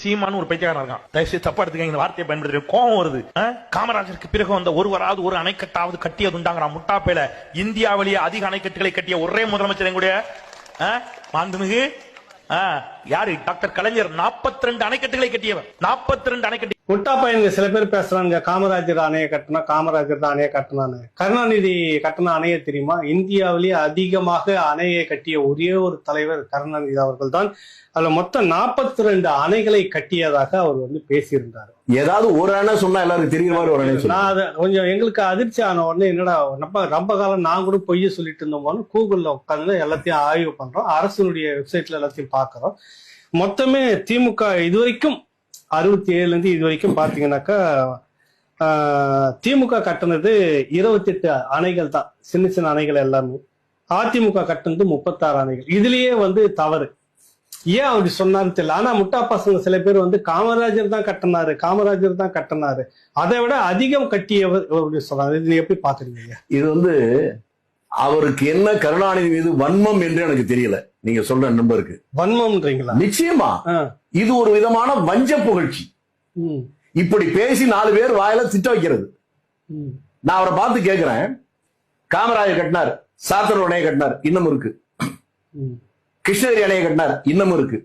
சீமான்னு ஒரு பைத்தியக்காரன் இருக்கான். தயவுசெய்து தப்பா எடுத்துக்க இந்த வார்த்தையை பயன்படுத்துற கோபம் வருது. காமராஜருக்கு பிறகு வந்த ஒருவராவது ஒரு அணைக்கட்டாவது கட்டியது கட்டியதுண்டாங்கிறான் முட்டாப்பேல இந்தியாவிலேயே அதிக அணைக்கட்டுகளை கட்டிய ஒரே முதலமைச்சர் எங்களுடைய மாண்புமிகு. யாரு? டாக்டர் கலைஞர். 42 ரெண்டு அணைக்கட்டுகளை கட்டியவர். 42 ரெண்டு அணைக்கட்டு முட்டா பையனுங்க சில பேர் பேசுறாங்க காமராஜர் அணையை கட்டினா காமராஜர் தான் அணையை கட்டினான்னு கருணாநிதி கட்டின அணையை தெரியுமா? இந்தியாவிலேயே அதிகமாக அணையை கட்டிய ஒரே ஒரு தலைவர் கருணாநிதி அவர்கள் தான் அதுல மொத்தம் 42 ரெண்டு அணைகளை கட்டியதாக அவர் வந்து பேசியிருந்தார். ஏதாவது ஒரு அணை சொன்னா எல்லாருக்கும் தெரியுற மாதிரி ஒரு அணை நான் அதை கொஞ்சம் எங்களுக்கு அதிர்ச்சி ஆன உடனே என்னடா நம்ம ரொம்ப காலம் நான் கூட பொய்ய சொல்லிட்டு இருந்தோம்னு கூகுள்ல உட்காந்து எல்லாத்தையும் ஆய்வு பண்றோம். அரசனுடைய வெப்சைட்ல எல்லாத்தையும் பார்க்கறோம். மொத்தமே திமுக இதுவரைக்கும் அறுபத்தி ஏழுல இருந்து இது வரைக்கும் பாத்தீங்கன்னாக்கா திமுக கட்டினது இருபத்தெட்டு அணைகள் தான். சின்ன சின்ன அணைகள் எல்லாமே. அதிமுக கட்டினது முப்பத்தாறு அணைகள். இதுலயே வந்து தவறு. ஏன் அப்படி சொன்னார்னு தெரியல. ஆனா முட்டா பசங்க சில பேர் வந்து காமராஜர் தான் கட்டினாரு காமராஜர் தான் கட்டினாரு. அதை விட அதிகம் கட்டியவர் அப்படி சொல்றாங்க இது எப்படி பாக்குறீங்க இது வந்து அவருக்கு என்ன கருணாநிதி மீது வன்மம் என்று எனக்கு தெரியல. நீங்க சொல்ற நம்பருக்கு வன்மம்ன்றீங்களா? நிச்சயமா. இது ஒரு விதமான வஞ்ச புகழ்ச்சி. இப்படி பேசி நாலு பேர் வாயில திட்ட வைக்கிறது. நான் அவரை பார்த்து கேட்கிறேன் காமராஜர் கட்டினார். சாத்தனூர் அணையை கட்டினார். இன்னமும் இருக்கு. கிருஷ்ணகிரி அணையை கட்டினார். இன்னமும் இருக்கு.